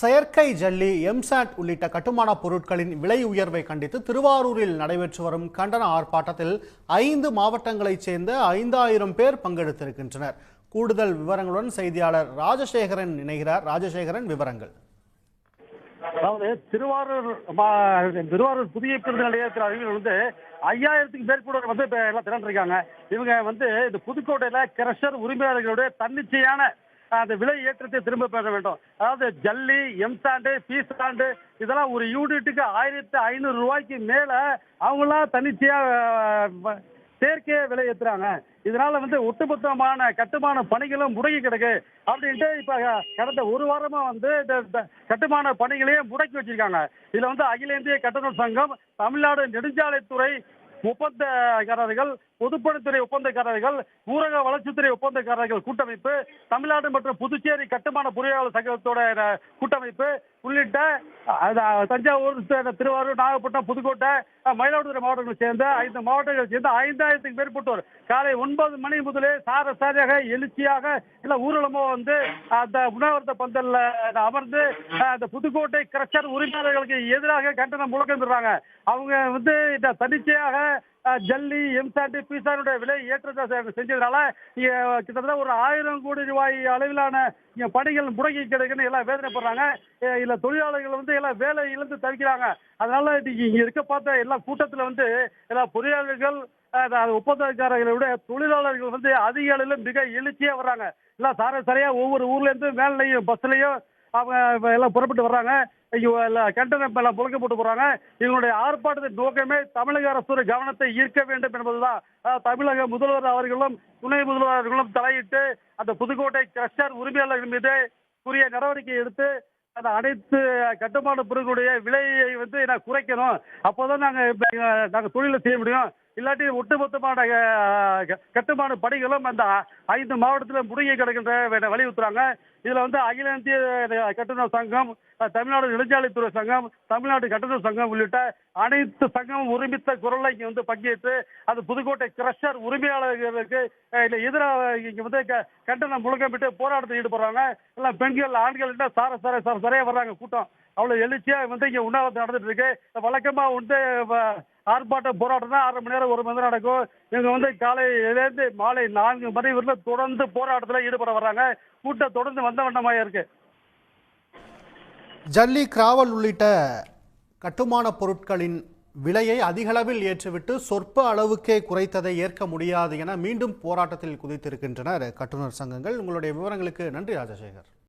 செயற்கை ஜல்லி எம்சாட் உள்ளிட்ட கட்டுமான பொருட்களின் விலை உயர்வை கண்டித்து திருவாரூரில் நடைபெற்று வரும் கண்டன ஆர்ப்பாட்டத்தில் ஐந்து மாவட்டங்களைச் சேர்ந்த ஐந்தாயிரம் பேர் பங்கெடுத்திருக்கின்றனர். கூடுதல் விவரங்களுடன் செய்தியாளர் ராஜசேகரன் இணைகிறார். ராஜசேகரன் விவரங்கள். அதாவது திருவாரூர் திருவாரூர் புதிய பேருந்து நிலையத்தில் அருகில் வந்து ஐயாயிரத்துக்கு மேற்பட்டோர் வந்து எல்லாம் திரண்டிருக்காங்க. இவங்க வந்து இந்த புதுக்கோட்டையில கிரஷர் உரிமையாளர்களுடைய தன்னிச்சையான அந்த விலை ஏற்றத்தை திரும்ப பெற வேண்டும். அதாவது ஜல்லி எம்சாண்டு பீசாண்டு இதெல்லாம் ஒரு யூனிட்டுக்கு ஆயிரத்தி ஐநூறு ரூபாய்க்கு மேல அவங்களாம் தன்னிச்சையா அஹ், செயற்கையா விலை ஏற்றுறாங்க இதனால வந்து ஒட்டுமொத்தமான கட்டுமான பணிகளும் முடங்கி கிடக்கு அப்படின்ட்டு இப்ப கடந்த ஒரு வாரமா வந்து இந்த கட்டுமான பணிகளையே முடக்கி வச்சிருக்காங்க. இதுல வந்து அகில இந்திய கட்டண சங்கம் தமிழ்நாடு நெடுஞ்சாலைத்துறை ஒப்பந்தக்காரர்கள் பொதுப்பணித்துறை ஒப்பந்தக்காரர்கள் ஊரக வளர்ச்சித்துறை ஒப்பந்தக்காரர்கள் கூட்டமைப்பு தமிழ்நாடு மற்றும் புதுச்சேரி கட்டுமான பொறியாளர் சங்கத்தோட கூட்டமைப்பு உள்ளிட்ட தஞ்சாவூர் திருவாரூர் நாகப்பட்டினம் புதுக்கோட்டை மயிலாடுதுறை மாவட்டங்களை சேர்ந்த ஐந்து மாவட்டங்களை சேர்ந்த ஐந்தாயிரத்துக்கு மேற்பட்டோர் காலை ஒன்பது மணி முதலே சார சாரியாக எழுச்சியாக இல்ல ஊர்வலமோ வந்து அந்த உணவர்த்த பந்தல்ல அமர்ந்து அந்த புதுக்கோட்டை கிரஷர் உரிமையாளர்களுக்கு எதிராக கண்டனம் முழக்கம் அவங்க வந்து இந்த ஜல்லி எம்சாண்டு பீசானுடைய விலை ஏற்றத்தை செஞ்சதுனால கிட்டத்தட்ட ஒரு ஆயிரம் கோடி ரூபாய் அளவிலான பணிகள் முடங்கி கிடக்குன்னு எல்லாம் வேதனைப்படுறாங்க. இல்ல தொழிலாளர்கள் வந்து எல்லாம் வேலை இழந்து தவிக்கிறாங்க. அதனால இங்க இருக்க பார்த்த எல்லா கூட்டத்துல வந்து எல்லா பொறியாளர்கள் ஒப்பந்தக்காரர்களை விட தொழிலாளர்கள் வந்து அதிக அளவில் மிக எழுச்சியா வர்றாங்க. எல்லாம் சார சரியா ஒவ்வொரு ஊர்ல இருந்து மேலையும் பஸ்லயும் அவங்க எல்லாம் புறப்பட்டு வர்றாங்க. எல்லாம் கண்டனம் எல்லாம் புழக்க போட்டு போறாங்க. இவங்களுடைய ஆர்ப்பாட்டத்தின் நோக்கமே தமிழக அரசு கவனத்தை ஈர்க்க வேண்டும் என்பதுதான். தமிழக முதல்வர் அவர்களும் துணை முதல்வர் அவர்களும் தலையிட்டு அந்த புதுக்கோட்டை கிரஷர் உரிமையாளர்கள் மீது உரிய நடவடிக்கை எடுத்து அந்த அனைத்து கட்டுமான பொருட்களுடைய விலையை வந்து நான் குறைக்கணும். அப்போதான் நாங்க நாங்கள் நாங்க தொழிலை செய்ய முடியும். இல்லாட்டி ஒட்டுமொத்தமான கட்டுமான பணிகளும் அந்த ஐந்து மாவட்டத்தில் முடங்கி கிடக்கின்ற வே- வலியுறுத்துறாங்க இதுல வந்து அகில இந்திய கட்டுநர் சங்கம் தமிழ்நாடு நெடுஞ்சாலைத்துறை சங்கம் தமிழ்நாடு கட்டுநர் சங்கம் உள்ளிட்ட அனைத்து சங்கமும் ஒருமித்த குரலை இங்க வந்து பங்கேற்று அது புதுக்கோட்டை கிரஷர் உரிமையாளர்களுக்கு எதிராக இங்க வந்து க- கண்டனம் முழக்கமிட்டு போராட்டத்தில் ஈடுபடுறாங்க. எல்லாம் பெண்கள் ஆண்கள் சார சார சார சரியா வர்றாங்க கூட்டம். அவ்வளவு எழுச்சியா வந்து இங்க உண்ணாவிரதம் நடந்துட்டு இருக்கு. வழக்கமா வந்து ஆர்ப்பாட்ட ஆர்ப்பாட்டம் போராட்டம் தான் அரை மணி நேரம் ஒரு மணி நேரம் நடக்கும். இவங்க வந்து காலையிலேருந்து மாலை நான்கு மணி வரையிலும் தொடர்ந்து போராட்டத்தில் ஈடுபட வர்றாங்க. கூட்டம் தொடர்ந்து வந்த வண்ணமாக இருக்கு. ஜல்லி கிராவல் உள்ளிட்ட கட்டுமான பொருட்களின் விலையை அதிகளவில் ஏற்றிவிட்டு சொற்ப அளவுக்கே குறைத்ததை ஏற்க முடியாது என மீண்டும் போராட்டத்தில் குதித்திருக்கின்றனர் கட்டுநர் சங்கங்கள். உங்களுடைய விவரங்களுக்கு நன்றி ராஜசேகர்.